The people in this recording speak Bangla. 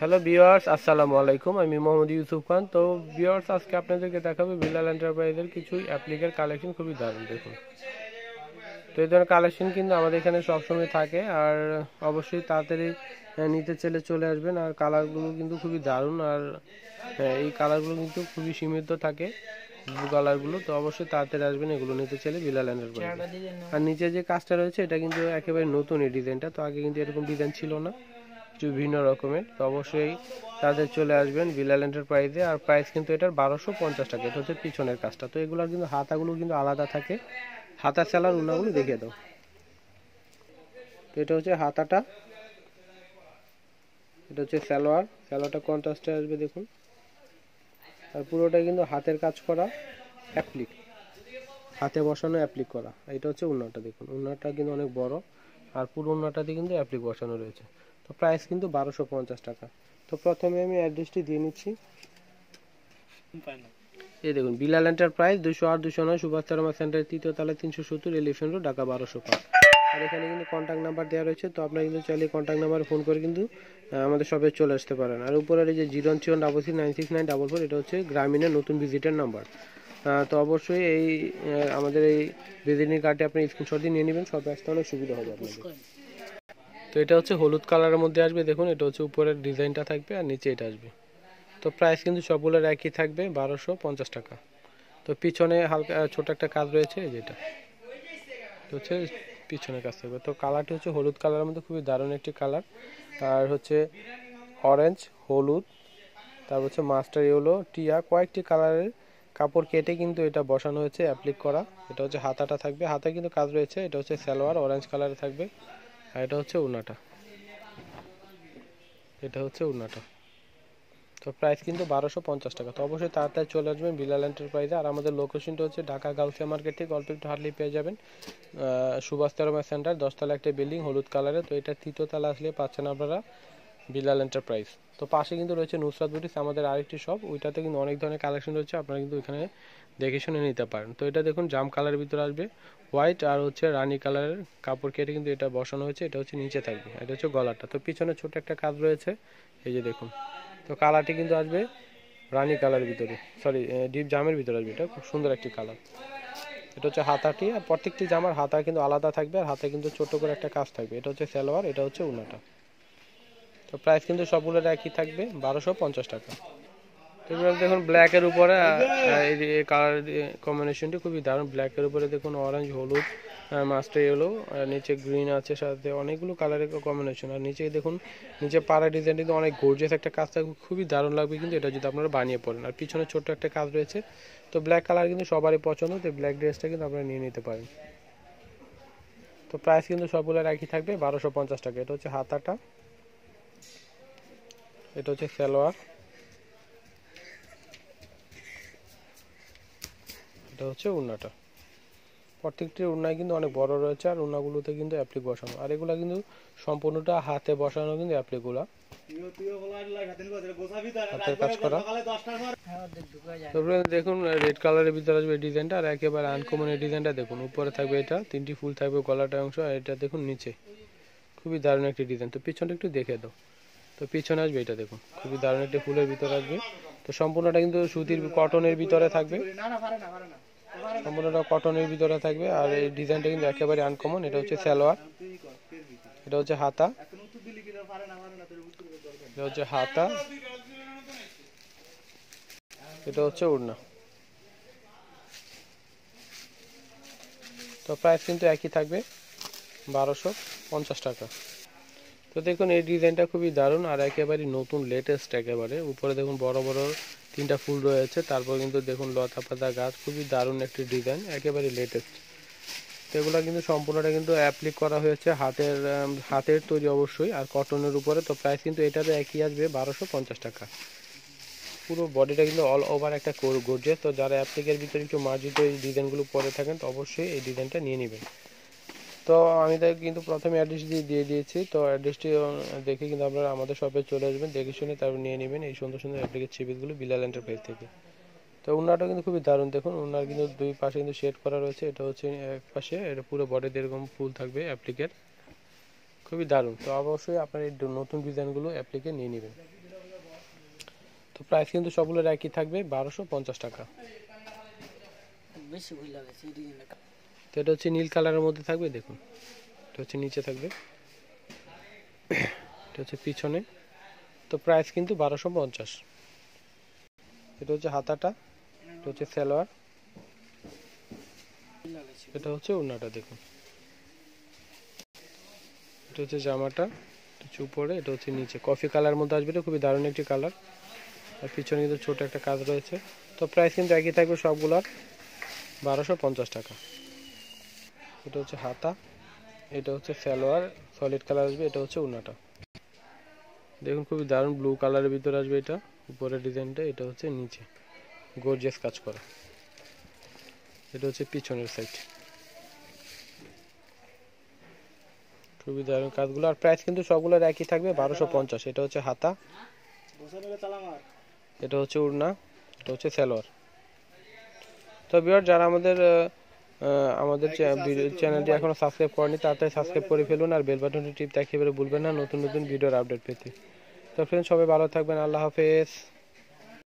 হ্যালো বিয়ার্স আসসালামু আলাইকুম আমি মোহাম্মদ ইউসুফ খান তো বিয়ার্স আজকে আপনাদেরকে দেখাবো বিলাল এন্টারপ্রাইজের কিছু অ্যাপ্লিকের কালেকশন খুবই দারুণ দেখুন। তো এই ধরনের কালেকশন কিন্তু আমাদের এখানে সবসময় থাকে আর অবশ্যই তাড়াতাড়ি নিতে চাইলে চলে আসবেন আর কালারগুলো কিন্তু খুবই দারুণ আর আহ, এই কালারগুলো কিন্তু খুবই সীমিত থাকে কালারগুলো তো অবশ্যই তাড়াতাড়ি আসবেন এগুলো নিতে চাইলে বিলাল এন্টারপ্রাইজ আর নিচে যে কাজটা রয়েছে এটা কিন্তু একেবারে নতুন এই ডিজাইনটা তো আগে কিন্তু এরকম ডিজাইন ছিল না। একটু ভিন্ন রকমের। তো অবশ্যই তাদের চলে আসবেন বিলাল এন্টারপ্রাইজে আর প্রাইস কিন্তু এটার বারোশো পঞ্চাশ টাকা। এটা হচ্ছে পিছনের কাজটা। তো এগুলোর কিন্তু হাতাগুলো কিন্তু আলাদা থাকে। হাতা সেলার উনাগুলো দেখিয়ে দাও। তো এটা হচ্ছে হাতাটা। এটা হচ্ছে সালোয়ার। সালোয়ারটা কন্ট্রাস্টে আসবে, দেখুন। আর পুরোটা কিন্তু হাতের কাজ করা অ্যাপ্লিক হাতে বসানো অ্যাপ্লিক করা। এটা হচ্ছে উন্নাটা দেখুন। উন্নাটা কিন্তু অনেক বড়। আর পুরো উন্নাটাতে কিন্তু অ্যাপ্লিক বসানো রয়েছে। তো প্রাইস কিন্তু বারোশো পঞ্চাশ টাকা। তো প্রথমে আমি অ্যাড্রেসটি দিয়ে নিচ্ছি। এই দেখুন বিলাল এন্টারপ্রাইজ দুশো আট দুশো নয় সুভাষ তারমা সেন্টার তৃতীয় তলায় তিনশো সত্তর এলিফেন্ট রোড ঢাকা বারোশো পাঁচ। আর এখানে কিন্তু কন্ট্যাক্ট নাম্বার দেওয়া রয়েছে, তো আপনারা কিন্তু চাইলে কন্ট্যাক্ট নাম্বার ফোন করে কিন্তু আমাদের শপে চলে আসতে পারেন। আর উপরে এই যে zero চিওন double six nine six nine double four, এটা হচ্ছে গ্রামীণের নতুন ভিজিটার নাম্বার তো অবশ্যই এই আমাদের এই ভিজিটিং কার্ডটি আপনি স্ক্রিনশট দিয়ে নিয়ে নেবেন শপে আসতে অনেক সুবিধা হবে আপনাদের। তো এটা হচ্ছে হলুদ কালারের মধ্যে আসবে, দেখুন, এটা হচ্ছে উপরের ডিজাইনটা থাকবে আর নিচে এটা আসবে। তো প্রাইস কিন্তু সবগুলোর একই থাকবে, বারোশো পঞ্চাশ টাকা। তো পিছনে হালকা ছোট একটা কাজ রয়েছে যেটা হচ্ছে পিছনে কাজ থাকবে। তো কালারটি হচ্ছে হলুদ কালারের মধ্যে, খুবই দারুণ একটি কালার আর হচ্ছে অরেঞ্জ হলুদ, তারপর হচ্ছে মাস্টার ইয়েলো টিয়া, কয়েকটি কালারের কাপড় কেটে কিন্তু এটা বসানো হয়েছে অ্যাপ্লিক করা। এটা হচ্ছে হাতাটা থাকবে। হাতে কিন্তু কাজ রয়েছে, এটা হচ্ছে সালোয়ার অরেঞ্জ কালারে থাকবে। আর এটা হচ্ছে উনাটা এটা হচ্ছে উনাটা তো প্রাইস কিন্তু বারোশো পঞ্চাশ টাকা। তো অবশ্যই তাড়াতাড়ি চলে আসবেন বিলাল এন্টারপ্রাইজে আর আমাদের লোকেশনটা হচ্ছে ঢাকা গাউসিয়া মার্কেট থেকে অল্প একটু হাঁটলেই পেয়ে যাবেন। সুভাষ তেরোমা সেন্টার, দশতলা একটা বিল্ডিং হলুদ কালারে তো এটা তৃতীয়তলা আসলে পাচ্ছেন আপনারা বিলাল এন্টারপ্রাইজ তো পাশে কিন্তু রয়েছে নুসরাত বুটিস আমাদের আরেকটি শপ ওইটাতে কিন্তু অনেক ধরনের কালেকশন রয়েছে। আপনারা কিন্তু এখানে দেখে শুনে নিতে পারেন। তো এটা দেখুন, জাম কালারের ভিতরে আসবে। হোয়াইট আর হচ্ছে রানী কালারের কাপড় কেটে কিন্তু এটা বসানো হয়েছে। এটা হচ্ছে নিচে থাকবে। এটা হচ্ছে গলাটা। তো পিছনে ছোট একটা কাজ রয়েছে। এই যে দেখুন। তো কালারটি কিন্তু আসবে রানী কালারের ভিতরে। সরি ডিপ জামের ভিতরে আসবে। এটা খুব সুন্দর একটি কালার এটা হচ্ছে হাতাটি। আর প্রত্যেকটি জামার হাতা কিন্তু আলাদা থাকবে। আর হাতে কিন্তু ছোট করে একটা কাজ থাকবে। এটা হচ্ছে সালোয়ার, এটা হচ্ছে উনাটা তো প্রাইস কিন্তু সবগুলোর একই থাকবে। বারোশো পঞ্চাশ টাকা। এবার দেখুন ব্ল্যাকের উপরে এই কালার কম্বিনেশনটি খুবই দারুণ। ব্ল্যাকের উপরে দেখুন অরেঞ্জ হলুদ মাস্টার ইয়েলো নিচে গ্রিন আছে, সাথে অনেকগুলো কালারের কম্বিনেশন আর নিচে দেখুন, নিচে পাড়া ডিজাইনটি কিন্তু অনেক গর্জিয়াস একটা কাজ থাকবে, খুবই দারুণ লাগবে কিন্তু এটা যদি আপনারা বানিয়ে পড়েন। আর পিছনে ছোট্ট একটা কাজ রয়েছে, তো ব্ল্যাক কালার কিন্তু সবারই পছন্দ, তো ব্ল্যাক ড্রেসটা কিন্তু আপনারা নিয়ে নিতে পারেন। তো প্রাইস কিন্তু সবগুলোর একই থাকবে, বারোশো পঞ্চাশ টাকা। এটা হচ্ছে হাতাটা, এটা হচ্ছে সালোয়ার। এটা হচ্ছে উন্নাটা। প্রত্যেকটি উন্নায় কিন্তু অনেক বড় রয়েছে আর উন্নাগুলোতে কিন্তু অ্যাপ্লিক বসানো। আর এগুলো কিন্তু সম্পূর্ণটা হাতে বসানো কিন্তু অ্যাপ্লিকগুলা হাতের কাজ করা। দেখুন রেড কালারের ভিতরে আসবে এই ডিজাইনটা আর একেবারে আনকমন এই ডিজাইনটা দেখুন। উপরে থাকবে এটা, তিনটি ফুল থাকবে গলাটা অংশ আর এটা দেখুন নিচে। খুবই দারুণ একটি ডিজাইন তো পিছনটা একটু দেখে দাও। তো পিছনে আসবে এটা দেখুন। খুবই দারুণ একটি ফুলের ভিতরে আসবে। তো সম্পূর্ণটা কিন্তু সুতির কটনের ভিতরে থাকবে। সম্পূর্ণটা কটনের ভিতরে থাকবে আর এই ডিজাইনটা কিন্তু একেবারে আনকমন এটা হচ্ছে সালোয়ার। এটা হচ্ছে হাতা। এটা হচ্ছে হাতা। এটা হচ্ছে ওড়না তো প্রাইস কিন্তু একই থাকবে, বারোশো পঞ্চাশ টাকা। তো দেখুন, এই ডিজাইনটা খুবই দারুণ আর একেবারে নতুন লেটেস্ট একেবারে। উপরে দেখুন, বড় বড় তিনটা ফুল রয়েছে, তারপর কিন্তু দেখুন লতা পাতা গাছ, খুবই দারুণ একটি ডিজাইন একেবারে লেটেস্ট তো এগুলো কিন্তু সম্পূর্ণটা কিন্তু অ্যাপ্লিক করা হয়েছে হাতের হাতের তৈরি অবশ্যই, আর কটনের উপরে, তো প্রাইস কিন্তু এটাতে একই আসবে, বারোশো পঞ্চাশ টাকা। পুরো বডিটা কিন্তু অল ওভার একটা গর্জেস তো যারা অ্যাপ্লিকের ভিতরে একটু মার্জিত এই ডিজাইনগুলো পরে থাকেন, তো অবশ্যই এই ডিজাইনটা নিয়ে নেবেন। তো আমি তাকে কিন্তু প্রথমে অ্যাড্রেস দিয়ে দিয়ে দিয়েছি। তো অ্যাড্রেসটি দেখে কিন্তু আপনারা আমাদের শপে চলে আসবেন। দেখে শুনে তারপর নিয়ে নেবেন এই সুন্দর সুন্দর অ্যাপ্লিকের ছবিগুলো বিলাল এন্টারপ্রাইজ থেকে। তো উন্নাটা কিন্তু খুবই দারুণ। দেখুন উন্নার কিন্তু দুই পাশে কিন্তু শেড করা রয়েছে। এটা হচ্ছে এক পাশে, এটা পুরো বডিতে এরকম ফুল থাকবে অ্যাপ্লিকের খুবই দারুণ। তো অবশ্যই আপনার এই নতুন ডিজাইনগুলো অ্যাপ্লিকে নিয়ে নেবেন। তো প্রাইস কিন্তু সবগুলোর একই থাকবে, বারোশো পঞ্চাশ টাকা। বেশি ভুল লাগে সেই ডিজাইনটা। তো এটা হচ্ছে নীল কালারের মধ্যে থাকবে, দেখুন। এটা হচ্ছে নিচে থাকবে। এটা হচ্ছে পিছনে। তো প্রাইস কিন্তু বারোশো পঞ্চাশ। এটা হচ্ছে হাতাটা, এটা হচ্ছে সালোয়ার। এটা হচ্ছে ওড়নাটা, দেখুন। এটা হচ্ছে জামাটা হচ্ছে উপরে এটা হচ্ছে নিচে। কফি কালার মধ্যে আসবে, এটা খুবই দারুণ একটি কালার। আর পিছনে কিন্তু ছোট একটা কাজ রয়েছে। তো প্রাইস কিন্তু একই থাকবে সবগুলোর বারোশো পঞ্চাশ টাকা। এটা হচ্ছে হাতা, এটা হচ্ছে সালোয়ার সলিড কালার আসবে, এটা হচ্ছে ওড়নাটা দেখুন, খুবই দারুণ ব্লু কালারের ভিতরে আসবে এটা, উপরের ডিজাইনটা, এটা হচ্ছে নিচে। গর্জিয়াস কাজ করা। এটা হচ্ছে পিছনের সাইড খুবই দারুণ কাজগুলো। আর প্রাইস কিন্তু সবগুলোর একই থাকবে, বারোশো পঞ্চাশ। এটা হচ্ছে হাতা। এটা হচ্ছে উড়না। এটা হচ্ছে সালোয়ার। তো বিয়ার যারা আমাদের আমাদের চ্যানেলটি এখনও সাবস্ক্রাইব করেনি তাড়াতাড়ি সাবস্ক্রাইব করে ফেলুন আর বেল বাটনটি টিপ একেবারে ভুলবেন না নতুন নতুন ভিডিওর আপডেট পেতে। তো ফ্রেন্ড সবাই ভালো থাকবেন আল্লাহ হাফেজ।